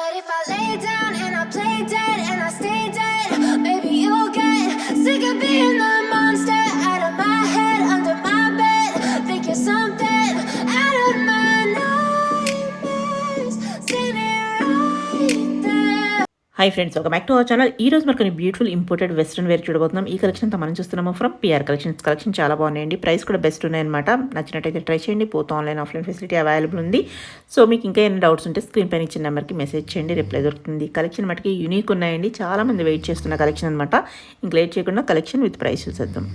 But if I lay down and I play dead hi friends ఒక back to our channel ఈ రోజు మనకు beautiful imported western wear చూడబోతున్నాం. ఈ collection అంతా మనం చూస్తున్నాము ఫ్రమ్ పిఆర్ కలెక్షన్స్ కలెక్షన్ చాలా బాగున్నాయండి. ప్రైస్ కూడా బెస్ట్ ఉన్నాయన్నమాట. నచ్చినట్టయితే ట్రై చేయండి. పోతే ఆన్లైన్ ఆఫ్లైన్ ఫెసిలిటీ అవైలబుల్ ఉంది. సో మీకు ఇంకా ఏమైనా డౌట్స్ ఉంటే స్క్రీన్ పైన ఇచ్చిన నెంబర్కి మెసేజ్ చేయండి. రిప్లై దొరుకుతుంది. కలెక్షన్ మటుకి యూనిక్ ఉన్నాయండి. చాలా మంది వెయిట్ చేస్తున్న కలెక్షన్ అనమాట ఇంక లేట్ చేయకుండా కలెక్షన్ విత్ ప్రైస్ చూసేద్దాం.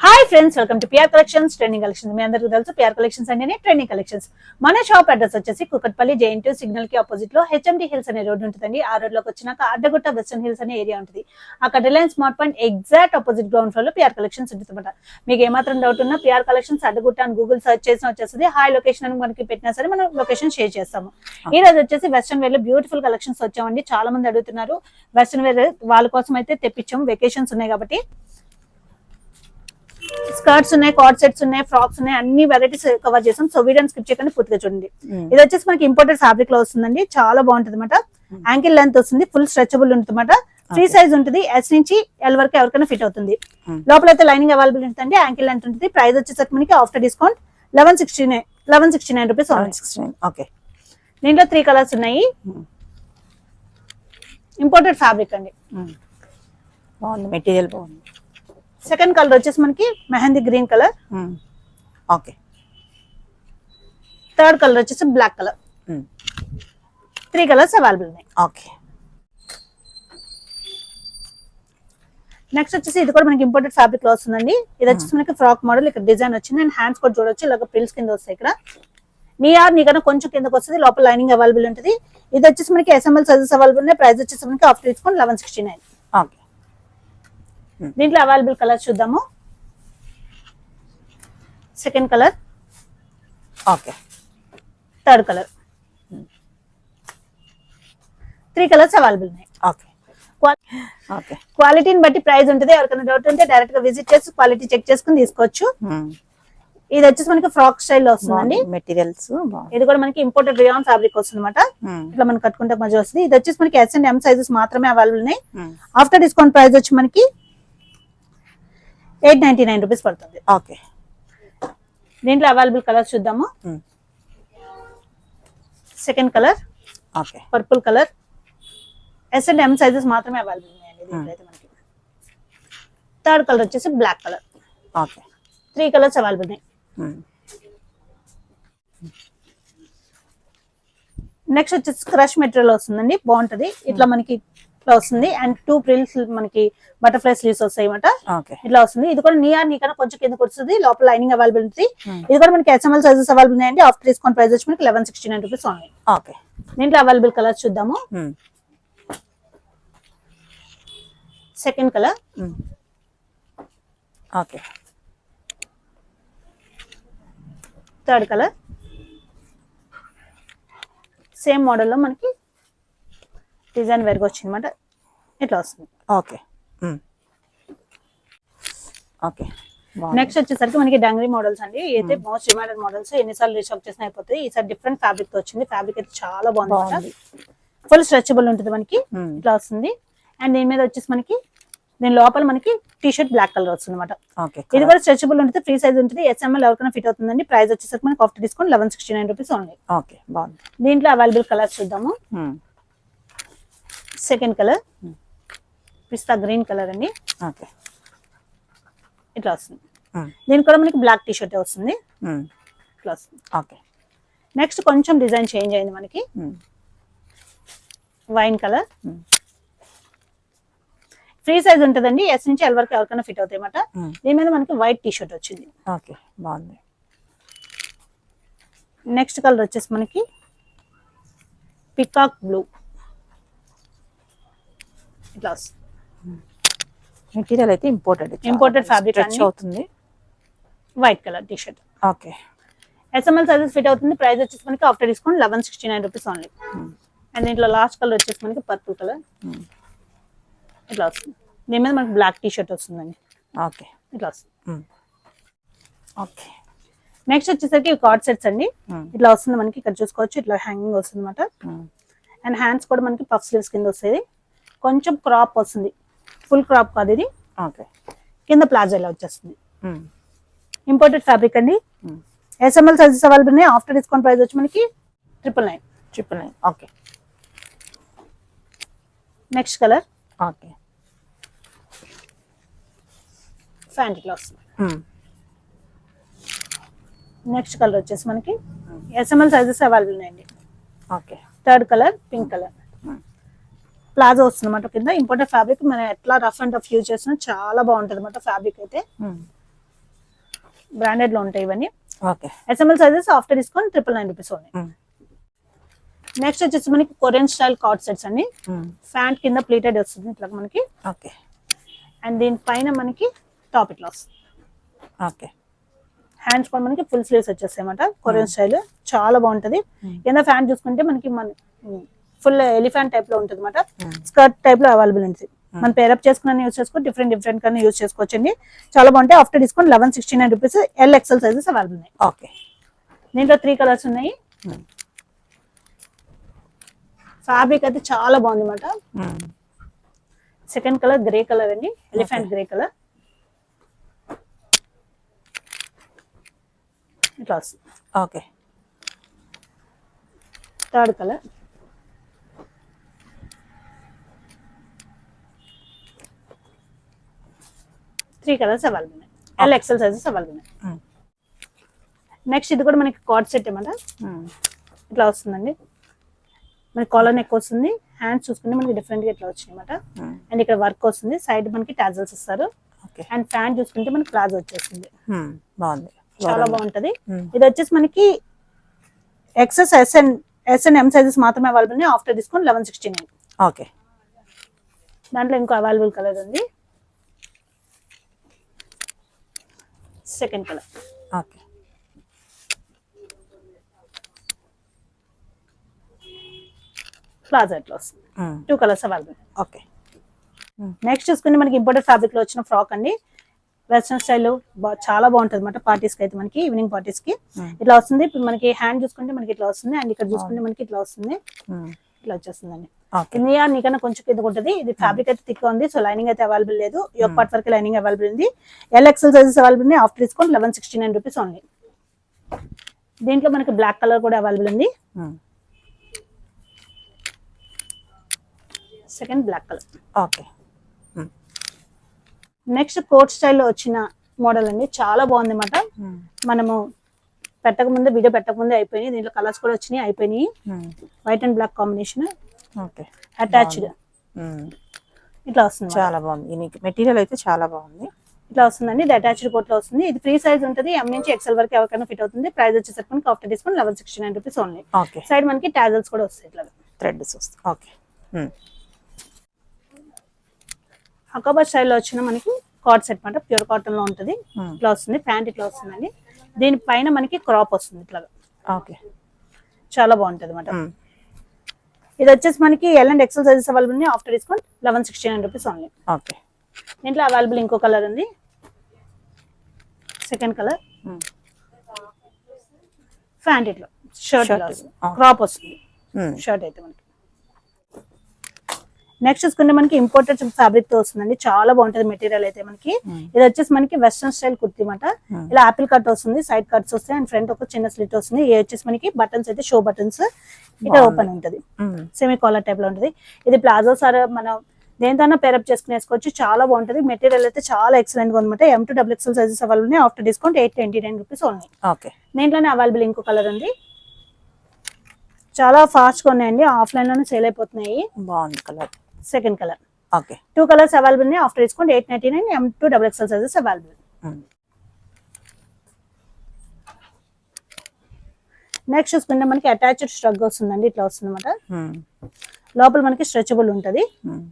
Hi friends welcome to PR collections trending collections మీ అందరికీ తెలుసు పిఆర్ కలెక్షన్స్ అంటేనే ట్రెండింగ్ కలెక్షన్స్ మన షాప్ అడ్రస్ వచ్చేసి కుకట్పల్లి జేఎన్టీ సిగ్నల్కి ఆపోజిట్లో హెచ్ఎండి హిల్స్ అనే రోడ్ ఉంటుందండి. ఆ రోడ్లోకి వచ్చినాక అడ్డగుట్ట వెస్టర్న్ హిల్స్ అనే ఏరియా ఉంటుంది. అక్కడ Reliance smart point exact opposite ground ఫ్లోర్లో పిఆర్ కలెక్షన్స్ ఉంటుందన్నమాట. మీకు ఏమాత్రం డౌట్ ఉన్నా పిఆర్ కలెక్షన్స్ అడ్డగుట్ట అని గూగుల్ సర్చ్ చేసిన వచ్చేస్తుంది. హాయ్ లొకేషన్ అని మనకి పెట్టినా సరే మనం లొకేషన్ షేర్ చేస్తాము. ఈ రోజు వచ్చేసి వెస్టర్న్ వేర్లో బ్యూటిఫుల్ కలెక్షన్స్ వచ్చామండి. చాలా మంది అడుగుతున్నారు. వెస్టర్న్ వేర్ వాళ్ళ కోసం అయితే తెప్పించాము. వెకేషన్స్ ఉన్నాయి కాబట్టి స్కర్ట్స్ ఉన్నాయి కార్డ్ సెట్స్ ఉన్నాయి ఫ్రాక్స్ ఉన్నాయి అన్ని వెరైటీస్ కవర్ చేసాం. సో వీడియోని స్కిప్ చేయకుండా పూర్తిగా చూడండి. ఇది వచ్చేసి మనకి ఇంపోర్టెడ్ ఫ్యాబ్రిక్లో వస్తుందండి. చాలా బాగుంటుంది అనమాట యాంకిల్ లెంత్ వస్తుంది ఫుల్ స్ట్రెచబుల్ ఉంటుంది అనమాట ఫ్రీ సైజ్ ఉంటుంది ఎస్ నుంచి ఎల్ వరకు ఎవరికైనా ఫిట్ అవుతుంది. లోపల అయితే లైనింగ్ అవైలబుల్ ఉంటుంది యాంకిల్ లెంత్ ఉంటుంది ప్రైస్ వచ్చేసరికి మనకి after discount eleven sixty nine eleven sixty nine rupees okay దీంట్లో త్రీ కలర్స్ ఉన్నాయి. ఇంపోర్టెడ్ ఫ్యాబ్రిక్ అండి. బాగుంది మెటీరియల్ బాగుంది. సెకండ్ కలర్ వచ్చేసి మనకి mehndi green colour. Okay. Third colour వచ్చేసి black colour. Three colours available ఉన్నాయి. ఓకే. నెక్స్ట్ వచ్చేసి ఇది కూడా మనకి ఇంపోర్టెడ్ ఫ్యాబ్రిక్లో వస్తుందండి. ఇది వచ్చేసి మనకి ఫ్రాక్ మోడల్ ఇక్కడ డిజైన్ వచ్చింది. అండ్ హ్యాండ్స్ కూడా చూడొచ్చు. ఇలాగ ప్రిల్స్ కింద వస్తాయి ఇక్కడ. నీ ఆర్ నీకన్నా కొంచెం కిందకి వస్తుంది. లోపల లైనింగ్ అవైలబుల్ ఉంటుంది. ఇది వచ్చేసి మనకి ఎస్ఎంఎల్ సైజెస్ అవైలబుల్ ఉన్నాయి. ప్రైస్ వచ్చేసి మనకి ఆఫ్ తీసుకొని లెవెన్ సిక్స్టీ నైన్ ఓకే. దీంట్లో అవైలబుల్ కలర్ చూద్దాము. Second colour okay third colour three colours available ఉన్నాయి. ఓకే ఓకే క్వాలిటీని బట్టి ప్రైస్ ఉంటుంది. ఎవరికైనా డౌట్ ఉంటే డైరెక్ట్గా విజిట్ చేసి క్వాలిటీ చెక్ చేసుకుని తీసుకోవచ్చు. ఇది వచ్చేసి మనకి ఫ్రాక్ స్టైల్లో వస్తుందండి. మెటీరియల్స్ ఇది కూడా మనకి ఇంపోర్టెడ్ రియాన్ ఫ్యాబ్రిక్ వస్తుంది అనమాట ఇట్లా మనం కట్టుకుంటే మధ్య వస్తుంది. ఇది వచ్చేసి మనకి ఎస్ అండ్ ఎం సైజెస్ మాత్రమే అవైలబుల్ ఉన్నాయి. ఆఫ్టర్ డిస్కౌంట్ ప్రైస్ వచ్చి మనకి ఎయిట్ నైన్టీ నైన్ రూపీస్ పడుతుంది. ఓకే. దీంట్లో అవైలబుల్ కలర్స్ చూద్దాము. Second colour. Okay. Purple colour. S and M sizes మాత్రమే అవైలబుల్ ఉన్నాయండి దీంట్లో అయితే మనకి. థర్డ్ కలర్ వచ్చేసి black colour. Okay. Three colours available ఉన్నాయి. నెక్స్ట్ వచ్చేసి క్రష్ మెటీరియల్ వస్తుందండి. బాగుంటది. ఇట్లా మనకి ఇట్లా వస్తుంది. అండ్ టూ ప్రిల్స్ మనకి బటర్ఫ్లై స్లీవ్స్ వస్తాయి అన్నమాట. ఓకే ఇట్లా వస్తుంది. ఇది కూడా నియర్ నీకన్నా కొంచెం కిందకి వస్తుంది. లోపల లైనింగ్ అవైలబుల్ ఉంటుంది ఇది కూడా మనకి ఎస్ఎంఎల్ సైజెస్ అవైలబుల్ ఉన్నాయండి. ఆఫ్టర్ డిస్కౌంట్ ప్రైస్ వచ్చి మనకి లెవెన్ సిక్స్టీ నైన్ రూపీస్ ఉన్నాయి ఓకే దీంట్లో అవైలబుల్ కలర్స్ చూద్దాము. Second colour okay third colour same మోడల్లో మనకి డిజైన్ వేరుగా వచ్చింది అనమాట ఇట్లా వస్తుంది. ఓకే. ఓకే. నెక్స్ట్ వచ్చేసరికి మనకి డంగ్రీ మోడల్స్ అండి. అయితే మోస్ట్ డిమాండెడ్ మోడల్స్ ఎన్నిసార్లు రీస్టాక్ చేసినా అయిపోతాయి. ఈసారి డిఫరెంట్ ఫ్యాబ్రిక్తో వచ్చింది. ఫ్యాబ్రిక్ అయితే చాలా బాగుంది. ఫుల్ స్ట్రెచబుల్ ఉంటుంది మనకి. ఇట్లా వస్తుంది. అండ్ దీని మీద వచ్చేసి మనకి దీని లోపల మనకి టీ షర్ట్ బ్లాక్ కలర్ వస్తుంది అనమాట ఓకే. ఇది కూడా స్ట్రెచబుల్ ఉంటుంది. ఫ్రీ సైజ్ ఉంటుంది. ఎస్ఎంఎల్ ఎవరికైనా ఫిట్ అవుతుందండి. ప్రైస్ వచ్చేసరికి మనకి after discount eleven sixty nine rupees only okay. బాగుంది. దీంట్లో అవైలబుల్ కలర్స్ చూద్దాము. Second colour pista green colour అండి. ఓకే. ఇట్లా వస్తుంది. దీనికి కూడా మనకి బ్లాక్ టీ షర్ట్ వస్తుంది. ఇట్లా వస్తుంది. ఓకే. నెక్స్ట్ కొంచెం డిజైన్ చేంజ్ అయింది మనకి. వైన్ కలర్ ఫ్రీ సైజ్ ఉంటుందండి. ఎస్ నుంచి ఎల్ వరకు ఎవరికైనా ఫిట్ అవుతాయి అన్నమాట దీని మీద మనకి వైట్ టీ షర్ట్ వచ్చింది. ఓకే. బాగుంది. నెక్స్ట్ కలర్ వచ్చేసి మనకి పికాక్ బ్లూ వస్తుంది మెటీరియల్ అయితే ఇంపోర్టెడ్ స్ట్రెచ్ అన్ని. అవుతుంది. White colour T shirt okay SML sizes fit అవుతుంది. ప్రైస్ వచ్చేసి మనకి after discount eleven sixty nine rupees only and దీంట్లో లాస్ట్ కలర్ వచ్చేసి మనకి పర్పుల్ కలర్ ఇట్లా వస్తుంది దీని మీద మనకి బ్లాక్ టీ షర్ట్ వస్తుందండి. ఓకే ఇట్లా వస్తుంది ఓకే నెక్స్ట్ వచ్చేసరికి కార్డ్ సెట్స్ అండి. ఇట్లా వస్తుంది మనకి ఇక్కడ చూసుకోవచ్చు. ఇట్లా హ్యాంగింగ్ వస్తుంది అనమాట అండ్ హ్యాండ్స్ కూడా మనకి పఫ్ స్లీవ్స్ కింద వస్తుంది కొంచెం క్రాప్ వస్తుంది. ఫుల్ క్రాప్ కాదు ఇది. ఓకే కింద ప్లాజో ఇలా వచ్చేస్తుంది. ఉమ్. ఇంపోర్టెడ్ ఫ్యాబ్రిక్ అండి. ఎస్ఎంఎల్ సైజెస్ అవైలబుల్ ఉన్నాయి. ఆఫ్టర్ డిస్కౌంట్ ప్రైస్ వచ్చి మనకి triple nine triple nine okay next colour okay ఫ్యాంటీ class. Next colour వచ్చేసి మనకి ఎస్ఎంఎల్ సైజెస్ అవైలబుల్ ఉన్నాయండి. Okay third colour pink colour Hmm. Palazzo వస్తుంది అన్నమాట కింద. ఇంపోర్టెడ్ ఫ్యాబ్రిక్ మనం ఎట్లా రఫ్ అండ్ రఫ్ యూజ్ చేసినా చాలా బాగుంటుంది అనమాట ఫ్యాబ్రిక్ అయితే. బ్రాండెడ్లో ఉంటాయి ఇవన్నీ. Okay. SML sizes after discount triple nine rupees ఉన్నాయి. నెక్స్ట్ వచ్చేసి మనకి కొరియన్ స్టైల్ కార్డ్ సెట్స్ అండి. ఫ్యాంట్ కింద ప్లీటెడ్ వస్తుంది ఇట్లా మనకి. ఓకే. అండ్ దీనిపైన మనకి టాప్ ఇట్లా వస్తుంది ఓకే. హ్యాండ్స్ కూడా మనకి ఫుల్ స్లీవ్స్ వచ్చేస్తాయి అన్నమాట. కొరియన్ స్టైల్ చాలా బాగుంటది. కింద ఫ్యాంట్ చూసుకుంటే మనకి మన ఫుల్ ఎలిఫెంట్ టైప్లో ఉంటుంది అనమాట స్కర్ట్ టైప్లో అవైలబుల్ ఉంటుంది మనం పేరప్ చేసుకుని యూస్ చేసుకో డిఫరెంట్ డిఫరెంట్ కానీ యూస్ చేసుకోవచ్చు అండి చాలా బాగుంటాయి. After discount eleven sixty nine rupees L XL sizes available ఉన్నాయి. ఓకే. దీంట్లో త్రీ కలర్స్ ఉన్నాయి. ఫ్యాబ్రిక్ అయితే చాలా బాగుంది అనమాట. సెకండ్ కలర్ గ్రే కలర్ అండి. ఎలిఫెంట్ గ్రే కలర్ ఇట్లా వస్తుంది okay. Third colour three colours available ఉన్నాయి ఎల్ ఎక్సెల్ సైజెస్ అవైలబుల్ ఉన్నాయి. నెక్స్ట్ ఇది కూడా మనకి కార్డ్ సెట్ అనమాట. ఇట్లా వస్తుందండి? మనకి కాలర్ నెక్ వస్తుంది. హ్యాండ్స్ చూసుకుంటే మనకి డిఫరెంట్గా ఇట్లా వచ్చింది అనమాట. అండ్ ఇక్కడ వర్క్ వస్తుంది. సైడ్ మనకి టాజల్స్ ఇస్తారు. అండ్ ఫ్యాంట్ చూసుకుంటే మనకి ప్లాజో వచ్చేస్తుంది. ఉమ్. బాగుంది. చాలా బాగుంటది. ఉమ్. ఇది వచ్చేసి మనకి XS SN SN M sizes మాత్రమే అవైలబుల్ ఉన్నాయి. After discount eleven sixty nine okay దాంట్లో ఇంకో అవైలబుల్ కలర్ ఉంది. Second colour. ఓకే. ప్లాజా ఇట్లా వస్తుంది. Two colours available okay. Next చూసుకుంటే మనకి ఇంపోర్టెడ్ ఫ్యాబ్రిక్లో వచ్చిన ఫ్రాక్ అండి. వెస్ట్రన్ స్టైల్ చాలా బాగుంటుంది అనమాట పార్టీస్కి అయితే మనకి ఈవినింగ్ పార్టీస్కి. Hmm. ఇట్లా వస్తుంది. ఇప్పుడు మనకి హ్యాండ్ చూసుకుంటే మనకి ఇట్లా వస్తుంది. అండ్ ఇక్కడ చూసుకుంటే మనకి ఇట్లా వస్తుంది. ఉమ్. ఇట్లా వచ్చేస్తుందండి. నియా నీకన్నా కొంచెం కింద ఉంటుంది. ఇది ఫ్యాబ్రిక్ అయితే థిక్ ఉంది సో లైనింగ్ అయితే అవైలబుల్ లేదు. యోక్ పార్ట్ వరకు లైనింగ్ అవైలబుల్ ఉంది. ఎల్ ఎక్సెల్ సైజెస్ అవైలబుల్ ఉంది after discount eleven sixty nine rupees only దీంట్లో మనకి బ్లాక్ కలర్ కూడా అవైలబుల్ ఉంది. Second black colour okay. Next coat స్టైల్లో వచ్చిన మోడల్ అండి. చాలా బాగుంది అనమాట. మనము పెట్టక ముందే వీడియో పెట్టక ముందే అయిపోయినాయి. దీంట్లో కలర్స్ కూడా వచ్చినాయి అయిపోయినాయి. White and black combination okay. Attached. ఇట్లా వస్తుంది చాలా బాగుంది. ఈ మెటీరియల్ అయితే చాలా బాగుంది. ఇట్లా వస్తుందండి. ఇది అటాచ్డ్ కోట్లో వస్తుంది. ఇది ఫ్రీ సైజ్ ఉంటుంది. ఎం నుంచి ఎక్సెల్ వరకు ఎవరికైనా ఫిట్ అవుతుంది. ప్రైస్ వచ్చేసరికి మనకి after discount eleven sixty nine rupees only okay. Side మనకి టాజల్స్ కూడా వస్తాయి ఇట్లా. థ్రెడ్స్ వస్తుంది ఓకే. హకాబా స్టైల్లో వచ్చిన మనకి కార్డ్ సెట్ మాట. ప్యూర్ కాటన్లో ఉంటుంది. ఇట్లా వస్తుంది. ప్యాంట్ ఇట్లా వస్తుందండి. దీనిపైన మనకి క్రాప్ వస్తుంది ఇట్లా ఓకే. చాలా బాగుంటుంది అనమాట. ఇది వచ్చేసి మనకి L and XL sizes available ఉన్నాయి. After discount eleven sixty nine rupees only okay దీంట్లో అవైలబుల్ ఇంకో కలర్ ఉంది. Second colour. ప్యాంట్ ఇట్లా షర్ట్. క్రాప్ వస్తుంది. షర్ట్ అయితే మనకి. నెక్స్ట్ చూసుకుంటే మనకి ఇంపోర్టెడ్ ఫ్యాబ్రిక్తో వస్తుందండి. చాలా బాగుంటది మెటీరియల్ అయితే మనకి. ఇది వచ్చేసి మనకి వెస్ట్రన్ స్టైల్ కుర్తీ మాట ఇలా ఆపిల్ కట్ వస్తుంది సైడ్ కట్స్ వస్తాయి అండ్ ఫ్రంట్ ఒక చిన్న స్లిట్ వస్తుంది. ఇది వచ్చేసి మనకి బటన్స్ అయితే షో బటన్స్ ఇక్కడ ఓపెన్ ఉంటది. సెమీ కాలర్ టైప్లో ఉంటది. ఇది ప్లాజో సార్ మనం దేనితోనా పేరప్ చేసుకుని వేసుకోవచ్చు చాలా బాగుంటది. మెటీరియల్ అయితే చాలా ఎక్సలెంట్గా అనమాట M to double XL sizes available ఉన్నాయి. After discount eight twenty nine rupees only okay దీంట్లోనే అవైలబుల్ ఇంకో కలర్ ఉంది. చాలా ఫాస్ట్గా ఉన్నాయండి. ఆఫ్లైన్లోనే సేల్ అయిపోతున్నాయి. బాగుంది colour second colour. Okay. Two colours available ఉన్నాయి. After discount eight ninety nine M to double XL sizes available. Next చూసుకుంటే మనకి అటాచ్డ్ స్ట్రగ్ వస్తుందండి. ఇట్లా వస్తుంది అనమాట ఉమ్. లోపల మనకి స్ట్రెచబుల్ ఉంటుంది. ఉమ్.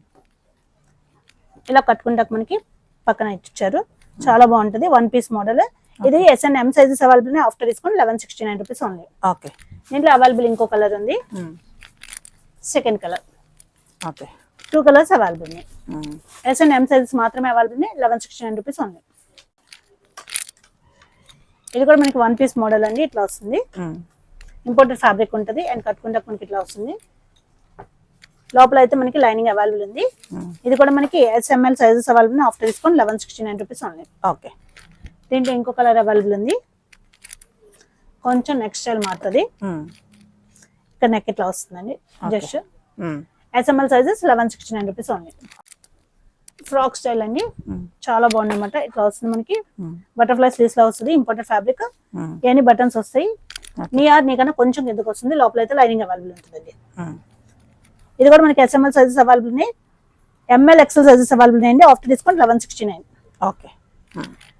ఇలా కట్టుకుంటాక మనకి పక్కన ఇచ్చారు. చాలా బాగుంటుంది. వన్ పీస్ మోడల్ ఇది S and M sizes available after discount eleven sixty nine rupees only okay దీంట్లో అవైలబుల్ ఇంకో కలర్ ఉంది. Second colour okay two colours available ఉన్నాయి. ఎస్ అండ్ ఎం సైజెస్ మాత్రమే అవైలబుల్ ఉన్నాయి. Eleven sixty nine rupees only ఇది కూడా మనకి one piece model అండి. ఇట్లా వస్తుంది. ఉమ్. ఇంపోర్టెడ్ ఫ్యాబ్రిక్ ఉంటుంది. అండ్ కట్టుకుంటే మనకి ఇట్లా వస్తుంది. లోపల అయితే మనకి లైనింగ్ అవైలబుల్ ఉంది. ఉమ్, ఇది కూడా మనకి S M L sizes available after discount eleven sixty nine rupees only okay దీంట్లో ఇంకో కలర్ అవైలబుల్ ఉంది. కొంచెం నెక్స్ట్ స్టైల్ మారుతుంది. ఉమ్, ఇక్కడ నెక్ ఇట్లా వస్తుందండి. Just S M L sizes eleven sixty nine rupees only frock style అండి. ఉమ్, చాలా బాగుంది అనమాట ఇట్లా వస్తుంది మనకి. బటర్ఫ్లై స్లీవ్స్లో వస్తుంది ఇంపార్టెంట్ ఫ్యాబ్రిక్ ఎన్ని బటన్స్ వస్తాయి. నీ ఆర్ నీకన్నా కొంచెం కిందకు వస్తుంది. లోపల అయితే లైనింగ్ అవైలబుల్ ఉంటుందండి. ఉమ్, ఇది కూడా మనకి S M L sizes available ఉన్నాయి. M L XL sizes available ఉన్నాయండి. After discount eleven sixty nine okay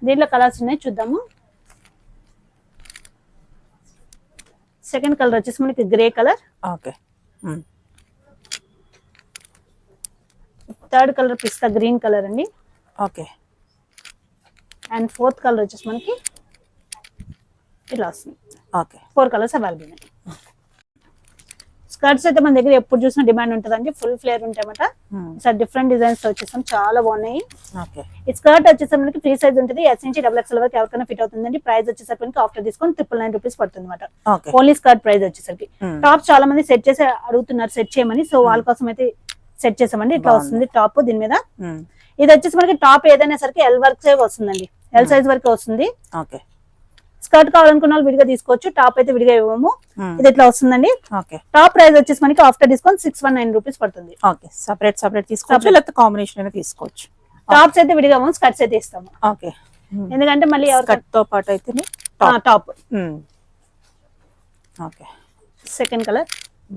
దీంట్లో కలర్స్ ఉన్నాయి చూద్దాము. సెకండ్ కలర్ వచ్చేసి మనకి grey colour okay third colour పిస్తా గ్రీన్ కలర్ అండి. ఓకే. అండ్ ఫోర్త్ కలర్ వచ్చేసి మనకి ఇట్లా వస్తుంది. ఓకే. ఫోర్ కలర్స్ అవైలబుల్ ఉన్నాయి. స్కర్ట్స్ అయితే మన దగ్గర ఎప్పుడు చూసినా డిమాండ్ ఉంటుందండి. ఫుల్ ఫ్లేర్ ఉంటాయన్నమాట ఉమ్, సార్ డిఫరెంట్ డిజైన్స్ వచ్చేసాం చాలా బాగున్నాయి. ఈ స్కర్ట్ వచ్చేసరికి మనకి ఫ్రీ సైజ్ ఉంటుంది. ఎస్ నుంచి డబుల్ ఎక్స్ఎల్ వరకు ఎవరికైనా ఫిట్ అవుతుందండి. ప్రైస్ వచ్చేసరికి after discount triple nine rupees పడుతుంది అనమాట ఓన్లీ స్కర్ట్ ప్రైస్ వచ్చేసరికి. Hmm. టాప్ చాలా మంది సెట్ చేసి అడుగుతున్నారు సెట్ చేయమని. సో వాళ్ళ కోసం అయితే సెట్ చేసామండి. ఇట్లా. వస్తుంది టాప్ దీని మీద. ఇది వచ్చేసి మనకి టాప్ ఏదైనా సరికి ఎల్ వర్క్ వస్తుందండి. ఎల్ సైజ్ వరకు వస్తుంది. ఓకే. స్కర్ట్ కావాలనుకున్న వాళ్ళు విడిగా తీసుకోవచ్చు. టాప్ అయితే విడిగా ఇవ్వము. ఇది ఇట్లా వస్తుందండి. ఓకే. టాప్ ప్రైస్ వచ్చేసి మనకి after discount six one nine rupees పడుతుంది. ఓకే. సపరేట్ సపరేట్ తీసుకోవచ్చు. లేకపోతే కాంబినేషన్ అయినా తీసుకోవచ్చు. టాప్స్ అయితే విడిగా స్కర్ట్స్ అయితే ఇస్తాము. ఓకే. ఎందుకంటే మళ్ళీ కట్తో పాటు అయితేనే టాప్ ఓకే. సెకండ్ కలర్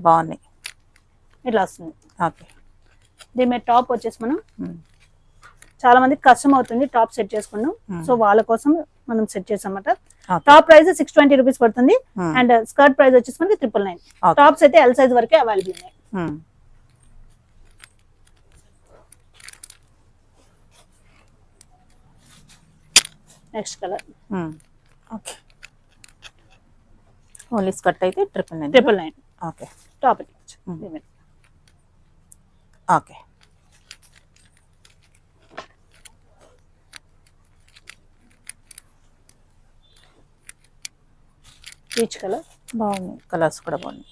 బాగున్నాయి. ఇట్లా వస్తుంది. ఓకే. దీని మీద టాప్ వచ్చేసి మనం చాలా మందికి కష్టం అవుతుంది టాప్ సెట్ చేసుకున్నాం. సో వాళ్ళ కోసం మనం set okay. Top price six twenty rupees పడుతుంది. అండ్ స్కర్ట్ ప్రైస్ వచ్చేసి మనకి ట్రిపుల్ నైన్. టాప్స్ అయితే ఎల్ సైజ్ వరకే అవైలబుల్ ఉన్నాయి. Next colour okay. Only skirt అయితే triple nine triple nine okay. Top. Okay. Peach colour బాగున్నాయి కలర్స్ కూడా బాగున్నాయి.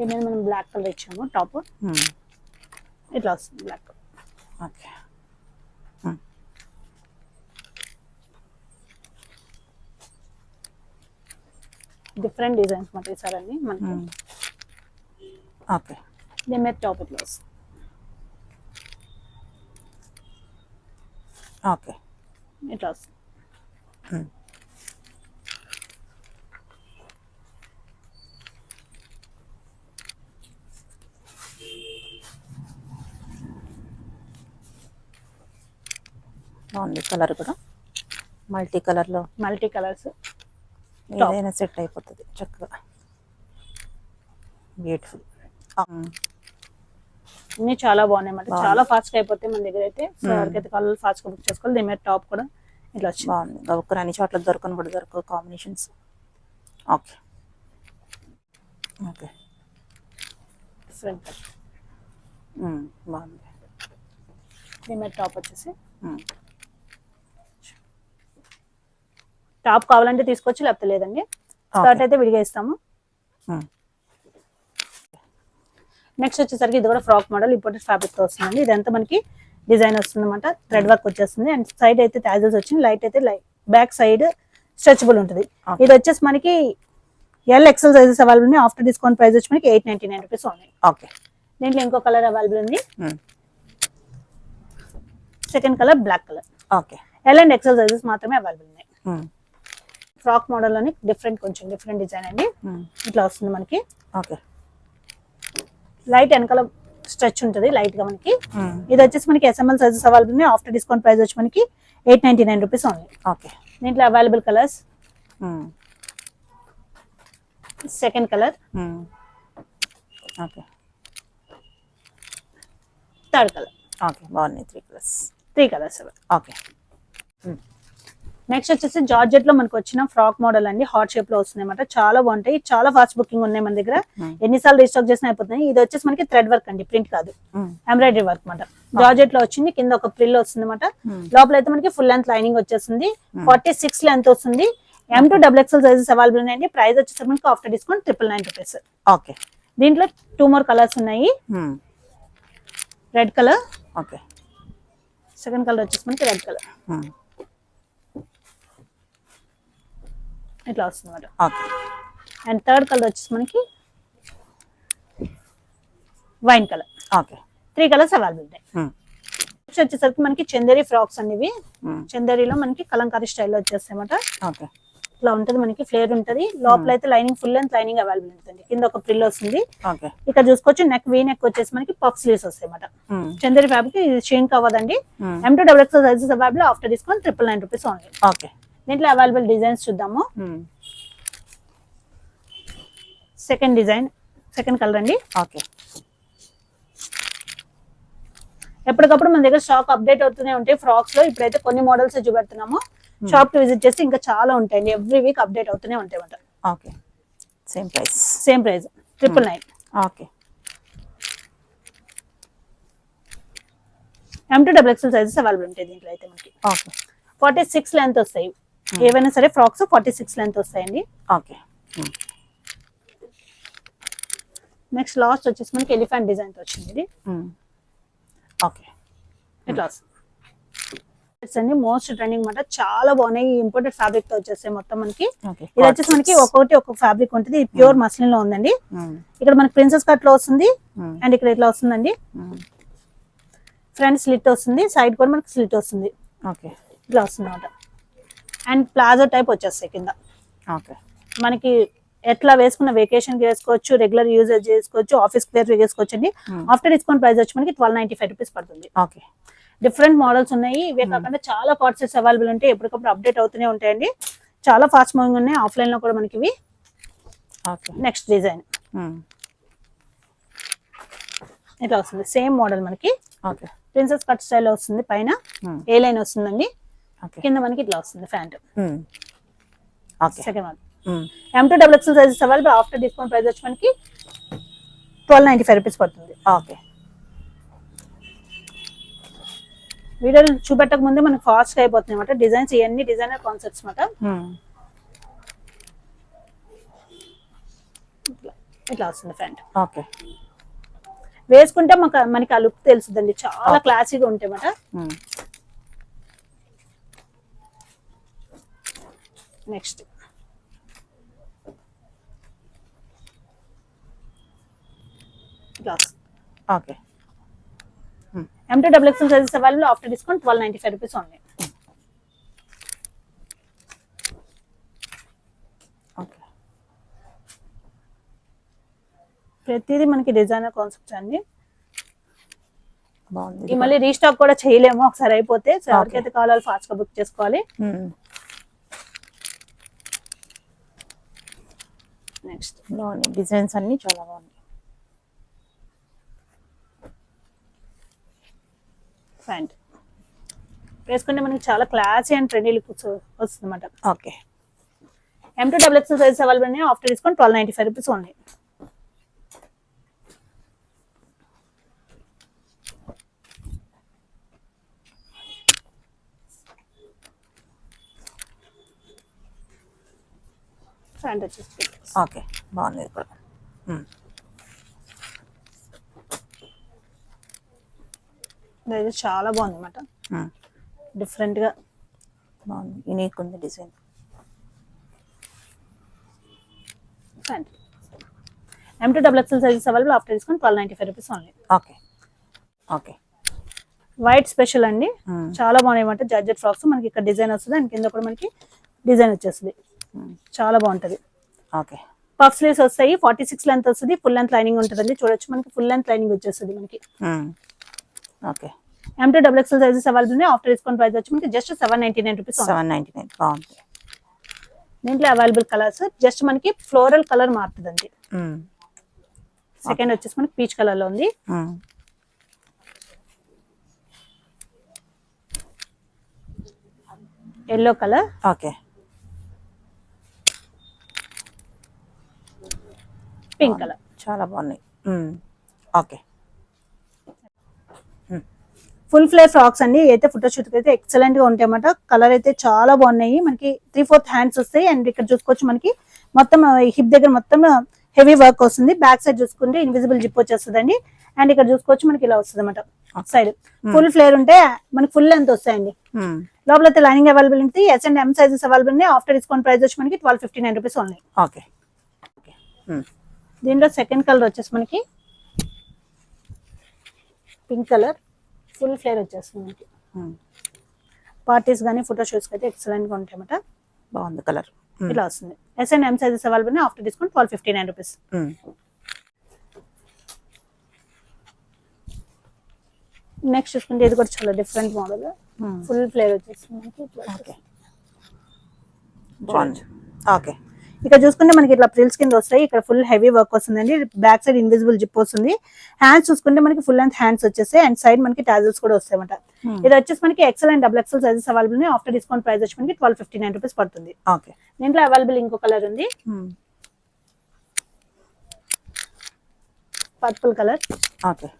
దీని మనం బ్లాక్ కలర్ ఇచ్చాము టాప్ ఉమ్, ఇట్లా వస్తుంది బ్లాక్ ఓకే డిఫరెంట్ డిజైన్స్ మాట ఇస్తారండి మనకి. ఓకే దీని మీద టాప్ ఇట్లా వస్తుంది. ఓకే ఇట్లా వస్తుంది. బాగుంది కలర్ కూడా. మల్టీ కలర్లో మల్టీ కలర్స్. ఏదైనా సెట్ అయిపోతుంది చక్కగా. బ్యూటిఫుల్ అన్ని చాలా బాగున్నాయి అన్నమాట బాగుంది. చాలా ఫాస్ట్గా అయిపోతాయి మన దగ్గర అయితే. Hmm. ఎవరికైతే కావాలి ఫాస్ట్గా బుక్ చేసుకోవాలి దీని మీద టాప్ కూడా ఇట్లా వచ్చింది. బాగుంది. గబుక్కున అన్ని చోట్ల దొరకని కూడా దొరకవు కాంబినేషన్స్ ఓకే ఓకే బాగుంది. దీని మీద టాప్ వచ్చేసి. టాప్ కావాలంటే తీసుకోవచ్చు లేకపోతే లేదండి. స్కర్ట్. అయితే విడిగా ఇస్తాము నెక్స్ట్ వచ్చేసరికి ఇది కూడా ఫ్రాక్ మోడల్ ఇంపోర్టెడ్ ఫ్యాబ్రిక్తో వస్తుందండి. ఇదంతా మనకి డిజైన్ వస్తుంది అనమాట థ్రెడ్ వర్క్ వచ్చేస్తుంది. అండ్ సైడ్ అయితే టాజల్స్ వచ్చింది లైట్ అయితే లైట్ బ్యాక్ సైడ్ స్ట్రెచబుల్ ఉంటుంది. ఇది వచ్చేసి మనకి ఎల్ ఎక్సెల్ సైజెస్ అవైలబుల్ ఉన్నాయి. ఆఫ్టర్ డిస్కౌంట్ ప్రైస్ వచ్చి మనకి ఎయిట్ నైన్టీ నైన్ రూపీస్ ఉన్నాయి ఓకే. దీంట్లో ఇంకో కలర్ అవైలబుల్ ఉంది. Second colour black colour okay. L and XL sizes మాత్రమే అవైలబుల్ ఉన్నాయి. ఉమ్, ఫ్రాక్ మోడల్లోని డిఫరెంట్ కొంచెం డిఫరెంట్ డిజైన్ అండి. ఉమ్, ఇట్లా వస్తుంది మనకి. ఓకే. లైట్ వెనకాల స్ట్రెచ్ ఉంటుంది లైట్గా మనకి. ఉమ్, ఇది వచ్చేసి మనకి S M L sizes available ఉన్నాయి. ఆఫ్టర్ డిస్కౌంట్ ప్రైస్ వచ్చి మనకి eight ninety nine rupees only okay. దీంట్లో available colours second colour okay. Third colour okay బాగున్నాయి three colours three colours okay. Next వచ్చేసి జార్జెట్లో మనకు వచ్చిన ఫ్రాక్ మోడల్ అండి. హాట్ షేప్లో వస్తుంది అనమాట చాలా బాగుంటాయి. చాలా ఫాస్ట్ బుకింగ్ ఉన్నాయి మన దగ్గర. Hmm. ఎన్నిసార్లు రీస్టాక్ చేసినా అయిపోతున్నాయి. ఇది వచ్చేసి మనకి థ్రెడ్ వర్క్ అండి. ప్రింట్ కాదు. ఉమ్, ఎంబ్రాయిడరీ వర్క్ అనమాట జార్జెట్లో వచ్చింది. కింద ఒక ప్రిల్ వస్తుంది అనమాట Hmm. లోపల అయితే మనకి ఫుల్ లెంత్ లైనింగ్ వచ్చేస్తుంది. ఫార్టీ సిక్స్ లెంత్ వస్తుంది. M to double XL sizes available ఉన్నాయండి. ప్రైస్ వచ్చేసి మనకి after discount triple nine rupees okay. దీంట్లో టూ మోర్ కలర్స్ ఉన్నాయి. Red colour okay. Second colour వచ్చేసి మనకి రెడ్ కలర్ ఇట్లా వస్తుంది అనమాట అండ్ థర్డ్ కలర్ వచ్చేసి మనకి wine colour. Okay. Three colours available ఉంటాయి. నెక్స్ట్ వచ్చేసరికి మనకి చందేరి ఫ్రాక్స్ అనేవి. చందేరిలో మనకి కలంకారీ స్టైల్లో వచ్చేస్తాయి అన్నమాట. ఓకే. ఇట్లా ఉంటుంది మనకి ఫ్లేర్ ఉంటుంది. లోపల అయితే lining full length lining available ఉంటుంది కింద ఒక ప్రిల్ వస్తుంది. ఓకే. ఇక్కడ చూసుకోవచ్చు నెక్ వీ నెక్ వచ్చేసి మనకి పఫ్ స్లీవ్స్ వస్తాయి అన్నమాట. చందేరి ఫ్యాబ్రిక్ ఇది షేంక్ అవ్వదండి. M to double X sizes available after discount triple nine rupees only okay. దీంట్లో అవైలబుల్ డిజైన్స్ చూద్దాము. సెకండ్ డిజైన్ సెకండ్ కలర్ అండి. ఓకే ఎప్పటికప్పుడు మన దగ్గర స్టాక్ అప్డేట్ అవుతూనే ఉంటాయి. ఫ్రాక్స్లో ఇప్పుడైతే కొన్ని మోడల్స్ చూపెడుతున్నాము. షాప్కి విజిట్ చేస్తే ఇంకా చాలా ఉంటాయండి. ఎవ్రీ వీక్ అప్డేట్ అవుతూనే ఉంటాయి అన్నమాట. Okay same price same price triple nine okay M to double XL sizes available ఉంటాయి దీంట్లో అయితే మనకి. ఓకే ఫార్టీ సిక్స్ లెంత్ వస్తాయి. ఏవైనా సరే ఫ్రాక్స్ ఫార్టీ సిక్స్ లెంత్ వస్తాయండి. ఓకే. ఉమ్. నెక్స్ట్ లాస్ట్ వచ్చేసి మనకి ఎలిఫెంట్ డిజైన్ వచ్చింది ఇది. ఉమ్. ఓకే. ఇట్లా అండి మోస్ట్ ట్రెండింగ్ మాట. చాలా బాగున్నాయి. ఇంపోర్టెడ్ ఫ్యాబ్రిక్తో వచ్చేస్తాయి మొత్తం మనకి. ఇది వచ్చేసి మనకి ఒక్కొక్కటి ఒక్కొక్క ఫ్యాబ్రిక్ ఉంటుంది. ఇది ప్యూర్ మస్లిన్లో ఉందండి. ఇక్కడ మనకి ప్రిన్సెస్ కట్లో వస్తుంది. అండ్ ఇక్కడ ఇట్లా వస్తుందండి. ఫ్రంట్ స్లిట్ వస్తుంది. సైడ్ కూడా మనకి స్లిట్ వస్తుంది. ఓకే. ఇట్లా వస్తుంది అనమాట అండ్ ప్లాజో టైప్ వచ్చేస్తాయి కింద. ఓకే. మనకి ఎట్లా వేసుకున్న వెకేషన్ వేసుకోవచ్చు రెగ్యులర్ యూజేజ్ చేసుకోవచ్చు ఆఫీస్ వేర్ వేసుకోవచ్చు అండి ఆఫ్టర్ డిస్కౌంట్ ప్రైస్ వచ్చి మనకి ట్వెల్వ్ నైన్టీ ఫైవ్ రూపీస్ పడుతుంది. ఓకే. డిఫరెంట్ మోడల్స్ ఉన్నాయి. ఇవే కాకుండా చాలా పార్ట్ సెట్స్ అవైలబుల్ ఉంటాయి ఎప్పటికప్పుడు అప్డేట్ అవుతూనే ఉంటాయండి. చాలా ఫాస్ట్ మూవింగ్ ఉన్నాయి. ఆఫ్లైన్లో కూడా మనకి ఇవి. Next design. ఇట్లా వస్తుంది? సేమ్ మోడల్ మనకి. ప్రిన్సెస్ కట్ స్టైల్ వస్తుంది పైన. Hmm. ఏ లైన్ వస్తుందండి. కింద మనకి ఇట్లా వస్తుంది pant second one. M to double XL sizes available after discount price వచ్చి మనకి ట్వెల్వ్ నైన్టీ ఫైవ్ రూపీస్ పడుతుంది. ఓకే వీడియోలు చూపెట్టక ముందే మనకి ఫాస్ట్ అయిపోతుంది అనమాట డిజైన్స్ ఇవన్నీ డిజైనర్ కాన్సెప్ట్స్ అనమాట. ఇట్లా వస్తుంది ఫ్రంట్ ఓకే వేసుకుంటే మాకు మనకి ఆ లుక్ తెలుస్తుందండి చాలా క్లాసీగా ఉంటాయి అన్నమాట. Next. Okay. M to double XL sizes available after discount twelve ninety five rupees only ప్రతిదీ మనకి డిజైనర్ కాన్సెప్ట్స్ అండి. బాగుంది. మళ్ళీ రీస్టాక్ కూడా చేయలేము ఒకసారి అయిపోతే. సో ఎవరికైతే కావాలో ఫాస్ట్గా బుక్ చేసుకోవాలి. నెక్స్ట్ బాగున్నాయి డిజైన్స్ అన్ని చాలా బాగున్నాయి. ప్యాంట్ వేసుకుంటే మనకి చాలా క్లాసీ అండ్ ట్రెండీ లుక్ వస్తుంది అనమాట okay M to double XL size available ఉన్నాయి. After discount twelve ninety five rupees only pant వచ్చేసి ఓకే బాగుంది. ఇది కూడా ఉమ్. ఇది చాలా బాగుంది అనమాట ఉమ్. డిఫరెంట్గా. బాగుంది. యూనిక్ ఉంది design. M to double XL sizes available after discount twelve ninety five rupees only okay okay white special అండి. Hmm. చాలా బాగున్నాయి అనమాట జార్జెట్ ఫ్రాక్స్ మనకి ఇక్కడ డిజైన్ వస్తుంది. అండ్ కింద కూడా మనకి డిజైన్ వచ్చేస్తుంది. చాలా బాగుంటది. ఓకే. పఫ్ స్లీవ్స్ వస్తాయి ఫార్టీ సిక్స్ లెంత్ వస్తుంది ఫుల్ లెంత్ లైనింగ్ ఉంటుందండి. చూడొచ్చు మనకి ఫుల్ లెంత్ లైనింగ్ వచ్చేస్తుంది మనకి. Okay. M to double XL sizes available ఉన్నాయి. ఆఫ్టర్ డిస్కౌంట్ ప్రైస్ వచ్చి మనకి just seven ninety nine rupees seven ninety nine బాగుంది. దీంట్లో అవైలబుల్ కలర్స్ జస్ట్ మనకి ఫ్లోరల్ కలర్ మారుతుందండి. సెకండ్ వచ్చేసి మనకి పీచ్ కలర్లో ఉంది. Yellow colour okay. Pink colour చాలా బాగున్నాయి. ఓకే. ఫుల్ ఫ్లేర్ ఫ్రాక్స్ అండి. అయితే ఫోటోషూట్ అయితే ఎక్సలెంట్గా ఉంటాయి అన్నమాట కలర్ అయితే చాలా బాగున్నాయి. మనకి త్రీ ఫోర్త్ హ్యాండ్స్ వస్తాయి. అండ్ ఇక్కడ చూసుకోవచ్చు మనకి మొత్తం హిప్ దగ్గర మొత్తం హెవీ వర్క్ వస్తుంది. బ్యాక్ సైడ్ చూసుకుంటే ఇన్విజిబుల్ జిప్ వచ్చేస్తుంది అండి అండ్ ఇక్కడ చూసుకోవచ్చు మనకి ఇలా వస్తుంది అనమాట సైడ్ ఫుల్ ఫ్లేర్ ఉంటే మనకి ఫుల్ లెంత్ వస్తాయండి. లోపల అయితే లైనింగ్ అవైలబుల్ ఉంది. S and M sizes available ఉన్నాయి. ఆఫ్టర్ డిస్కౌంట్ ప్రైస్ వచ్చి మనకి twelve fifty nine rupees only okay. Okay దీంట్లో సెకండ్ కలర్ వచ్చేసి మనకి పింక్ కలర్ ఫుల్ ఫ్లేర్ వచ్చేస్తుంది మనకి. పార్టీస్ కానీ ఫోటో షూట్స్కి అయితే ఎక్సలెంట్గా ఉంటాయి అన్నమాట. బాగుంది కలర్ ఉమ్, ఇలా వస్తుంది. S and M sizes available after discount twelve fifty nine rupees next చూసుకుంటే ఇది కూడా చాలా డిఫరెంట్ మోడల్ ఫుల్ ఫ్లేర్ వచ్చేస్తుంది ఓకే ఇక్కడ చూసుకుంటే మనకి ఇట్లా ప్రిల్స్ కింద వస్తాయి. ఇక్కడ ఫుల్ హెవీ వర్క్ వస్తుందండి. బ్యాక్ సైడ్ ఇన్విజిబుల్ జిప్ వస్తుంది. హ్యాండ్స్ చూసుకుంటే మనకి ఫుల్ లెంత్ హ్యాండ్స్ వచ్చేసాయి అండ్ సైడ్ మనకి టాజల్స్ కూడా వస్తాయి అన్నమాట. Hmm. ఇది వచ్చేసి మనకి XL and double XL sizes available ఉన్నాయి. ఆఫ్టర్ డిస్కౌంట్ ప్రైస్ వచ్చి మనకి ట్వెల్వ్ ఫిఫ్టీ నైన్ రూపీస్ పడుతుంది. ఓకే దీంట్లో అవైలబుల్ ఇంకో కలర్ ఉంది. పర్పుల్ కలర్ ఓకే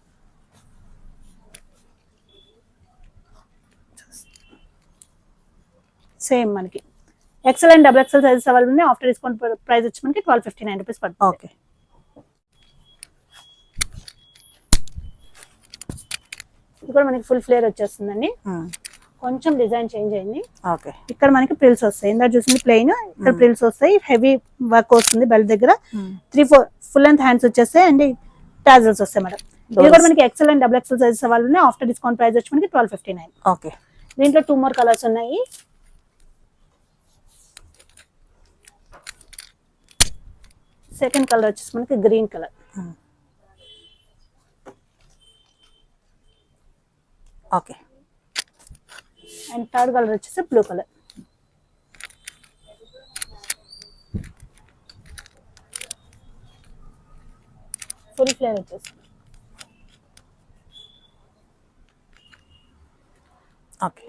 సేమ్ మనకి. XL and double XL sizes available ఉన్నాయి ఆఫ్టర్ డిస్కౌంట్ ప్రైస్ వచ్చి మనకి ట్వెల్వ్ ఫిఫ్టీ నైన్ రూపీస్ పడుతుంది ఓకే ఇది కూడా మనకి ఫుల్ ఫ్లేర్ వచ్చేస్తుందండి. కొంచెం డిజైన్ చేంజ్ అయింది. ఓకే. ఇక్కడ మనకి ప్రిల్స్ వస్తాయి. ఇందాక చూసింది ప్లెయిన్ ఇక్కడ ప్రిల్స్ వస్తాయి. హెవీ వర్క్ వస్తుంది బెల్ట్ దగ్గర. Three four full length hands వచ్చేస్తాయి అండ్ టాజల్స్ వస్తాయి మేడం. ఇది కూడా మనకి XL and double XL sizes వాళ్ళు ఉన్నాయి ఆఫ్టర్ డిస్కౌంట్ ప్రైస్ వచ్చి మనకి ట్వెల్వ్ ఫిఫ్టీ నైన్ ఓకే. దీంట్లో టూ మోర్ కలర్స్ ఉన్నాయి. సెకండ్ కలర్ వచ్చేసి మనకి green colour um, okay and third colour వచ్చేసి బ్లూ కలర్ ఫుల్ ఫ్లేర్ వచ్చేసి. ఓకే